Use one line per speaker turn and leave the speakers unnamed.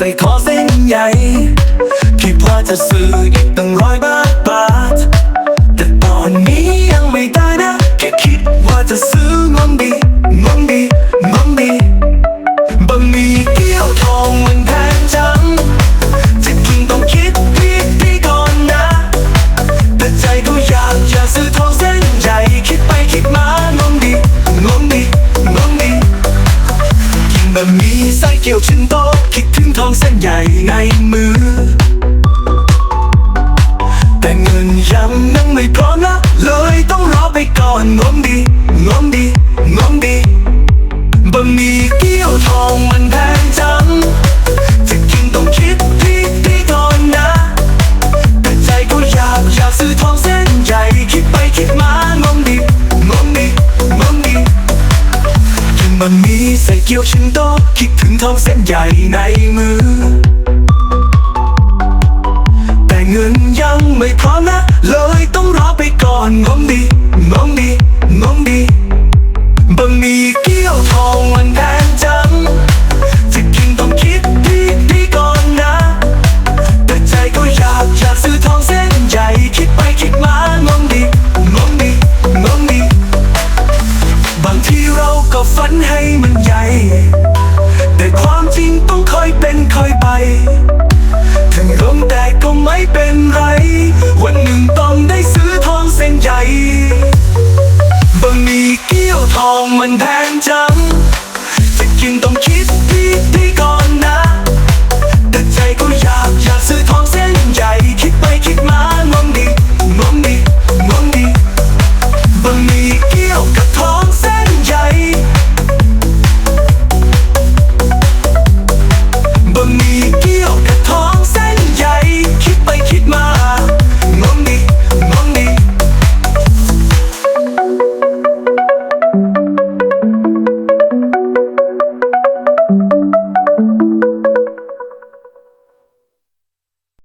ใส่คอเส้นใหญ่คิดว่าจะซื้ออีกตั้งร้อยบาทบาท มีไส้เกี่ยวชิ้นโตคิดถึงทองเส้นใหญ่ในมือ แต่เงินยังนั่งไม่พร้อมนะ เลยต้องรอไปก่อนงมดีงมดีงมดีบะหมี่เกี่ยวทองมันแพ มันมีใส่เกี่ยวชิ้นโตคิดถึงทองเส้นใหญ่ในมือ แต่เงินยังไม่พร้อมนะ เลยต้องรอไปก่อนผมดี